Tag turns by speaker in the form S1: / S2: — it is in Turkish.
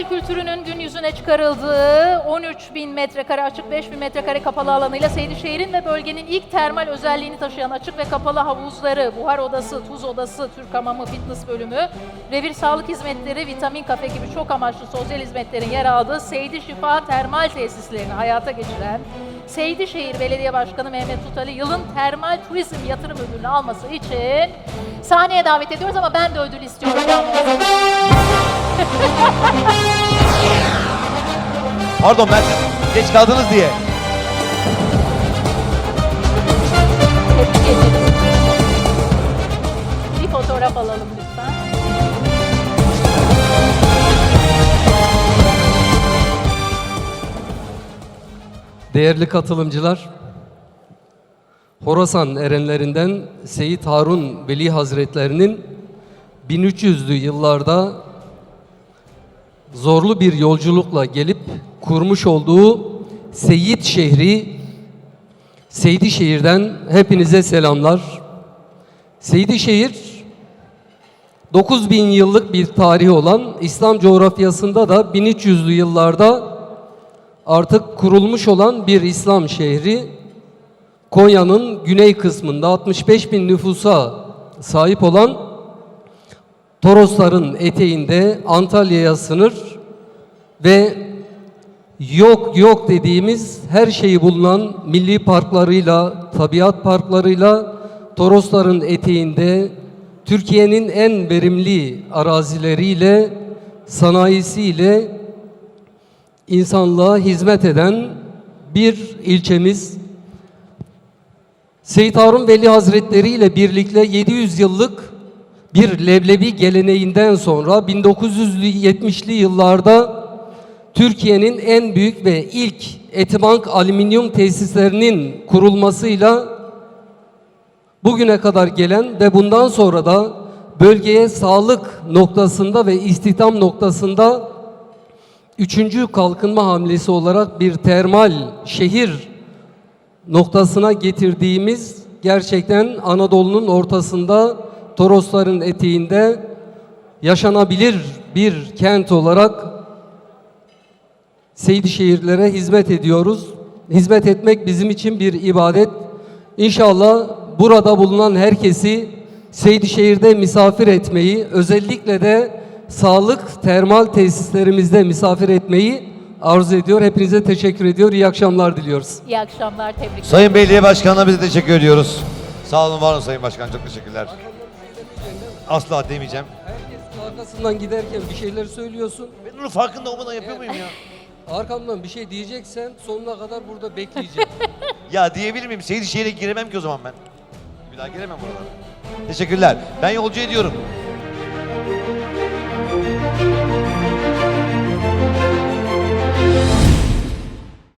S1: 2000 yıllık termal kültürünün gün yüzüne çıkarıldığı 13 bin metrekare açık 5 bin metrekare kapalı alanıyla Seydişehir'in ve bölgenin ilk termal özelliğini taşıyan açık ve kapalı havuzları, buhar odası, tuz odası, Türk hamamı, fitness bölümü, revir sağlık hizmetleri, vitamin kafe gibi çok amaçlı sosyal hizmetlerin yer aldığı Seydi Şifa Termal Tesislerini hayata geçiren Seydişehir Belediye Başkanı Mehmet Tutali yılın termal turizm yatırım ödülünü alması için sahneye davet ediyoruz ama ben de ödül istiyorum.
S2: Pardon ben geç kaldınız diye.
S1: Tebrik ederim. Bir fotoğraf alalım lütfen.
S3: Değerli katılımcılar, Horasan erenlerinden Seyit Harun Veli Hazretlerinin 1300'lü yıllarda zorlu bir yolculukla gelip kurmuş olduğu Seyit şehri Seydişehir'den hepinize selamlar. Seydişehir 9000 yıllık bir tarihi olan İslam coğrafyasında da 1300'lü yıllarda artık kurulmuş olan bir İslam şehri Konya'nın güney kısmında 65 bin nüfusa sahip olan Torosların eteğinde Antalya'ya sınır ve yok yok dediğimiz her şeyi bulunan milli parklarıyla, tabiat parklarıyla Torosların eteğinde Türkiye'nin en verimli arazileriyle, sanayisiyle insanlığa hizmet eden bir ilçemiz. Seyit Harun Veli Hazretleri ile birlikte 700 yıllık bir leblebi geleneğinden sonra 1970'li yıllarda Türkiye'nin en büyük ve ilk Etibank alüminyum tesislerinin kurulmasıyla bugüne kadar gelen ve bundan sonra da bölgeye sağlık noktasında ve istihdam noktasında üçüncü kalkınma hamlesi olarak bir termal şehir noktasına getirdiğimiz gerçekten Anadolu'nun ortasında Torosların eteğinde yaşanabilir bir kent olarak Seydişehirlere hizmet ediyoruz. Hizmet etmek bizim için bir ibadet. İnşallah burada bulunan herkesi Seydişehir'de misafir etmeyi, özellikle de sağlık termal tesislerimizde misafir etmeyi arzu ediyor. Hepinize teşekkür ediyor. İyi akşamlar diliyoruz.
S1: İyi akşamlar, tebrik ederim.
S2: Sayın Belediye Başkanı'na biz de teşekkür ediyoruz. Sağ olun var olun Sayın Başkan çok teşekkürler. Asla demeyeceğim.
S3: Herkes arkasından giderken bir şeyler söylüyorsun.
S2: Ben onun farkında olmadan yapıyor muyum ya?
S3: Arkamdan bir şey diyeceksen sonuna kadar burada bekleyeceğim.
S2: Ya diyebilir miyim? Seydişehir'e giremem ki o zaman ben. Bir daha giremem oralara. Teşekkürler. Ben yolcu ediyorum.